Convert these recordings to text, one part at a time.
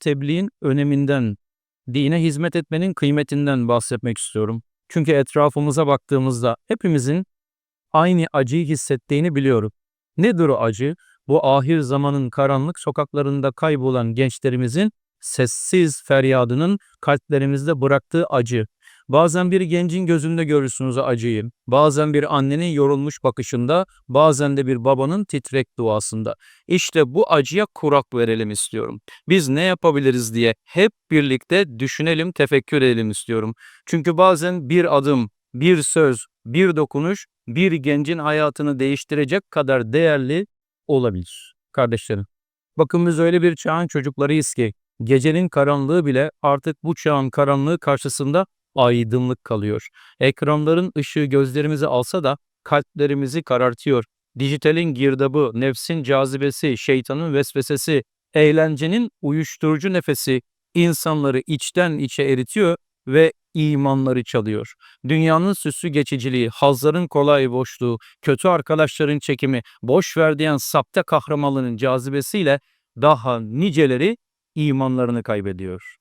tebliğin öneminden, dine hizmet etmenin kıymetinden bahsetmek istiyorum. Çünkü etrafımıza baktığımızda hepimizin aynı acıyı hissettiğini biliyorum. Nedir o acı? Bu ahir zamanın karanlık sokaklarında kaybolan gençlerimizin sessiz feryadının kalplerimizde bıraktığı acı. Bazen bir gencin gözünde görürsünüz acıyı. Bazen bir annenin yorulmuş bakışında, bazen de bir babanın titrek duasında. İşte bu acıya kurak verelim istiyorum. Biz ne yapabiliriz diye hep birlikte düşünelim, tefekkür edelim istiyorum. Çünkü bazen bir adım, bir söz, bir dokunuş bir gencin hayatını değiştirecek kadar değerli olabilir kardeşlerim. Bakın biz öyle bir çağın çocuklarıyız ki gecenin karanlığı bile artık bu çağın karanlığı karşısında aydınlık kalıyor. Ekranların ışığı gözlerimizi alsa da kalplerimizi karartıyor. Dijitalin girdabı, nefsin cazibesi, şeytanın vesvesesi, eğlencenin uyuşturucu nefesi insanları içten içe eritiyor ve imanları çalıyor. Dünyanın süslü geçiciliği, hazların kolay boşluğu, kötü arkadaşların çekimi, boş ver diyen sapte kahramanların cazibesiyle daha niceleri imanlarını kaybediyor.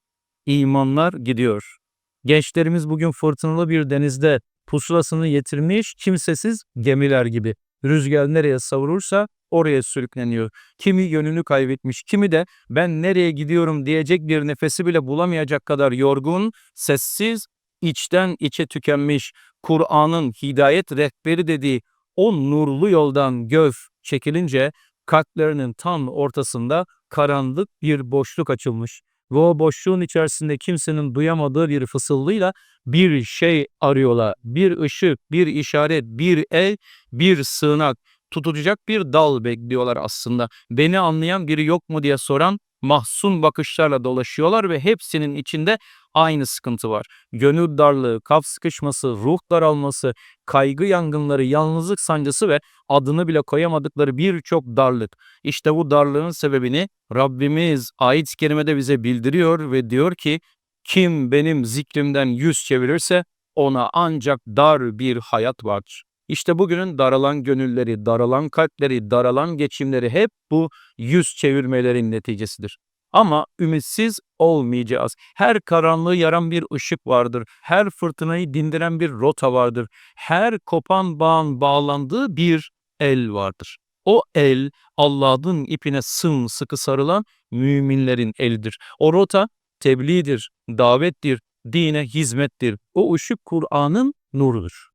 İmanlar gidiyor. Gençlerimiz bugün fırtınalı bir denizde pusulasını yitirmiş kimsesiz gemiler gibi. Rüzgar nereye savurursa oraya sürükleniyor. Kimi yönünü kaybetmiş, kimi de ben nereye gidiyorum diyecek bir nefesi bile bulamayacak kadar yorgun, sessiz, içten içe tükenmiş, Kur'an'ın hidayet rehberi dediği o nurlu yoldan göz çekilince kalplerinin tam ortasında karanlık bir boşluk açılmış ve o boşluğun içerisinde kimsenin duyamadığı bir fısıldıyla bir şey arıyorlar. Bir ışık, bir işaret, bir el, bir sığınak, tutulacak bir dal bekliyorlar aslında. Beni anlayan biri yok mu diye soran mahzun bakışlarla dolaşıyorlar ve hepsinin içinde aynı sıkıntı var. Gönül darlığı, kaf sıkışması, ruh daralması, kaygı yangınları, yalnızlık sancısı ve adını bile koyamadıkları birçok darlık. İşte bu darlığın sebebini Rabbimiz ayet-i kerimede bize bildiriyor ve diyor ki kim benim zikrimden yüz çevirirse ona ancak dar bir hayat vardır. İşte bugünün daralan gönülleri, daralan kalpleri, daralan geçimleri hep bu yüz çevirmelerin neticesidir. Ama ümitsiz olmayacağız. Her karanlığı yaran bir ışık vardır. Her fırtınayı dindiren bir rota vardır. Her kopan bağın bağlandığı bir el vardır. O el Allah'ın ipine sımsıkı sarılan müminlerin elidir. O rota tebliğdir, davettir, dine hizmettir. O ışık Kur'an'ın nurudur.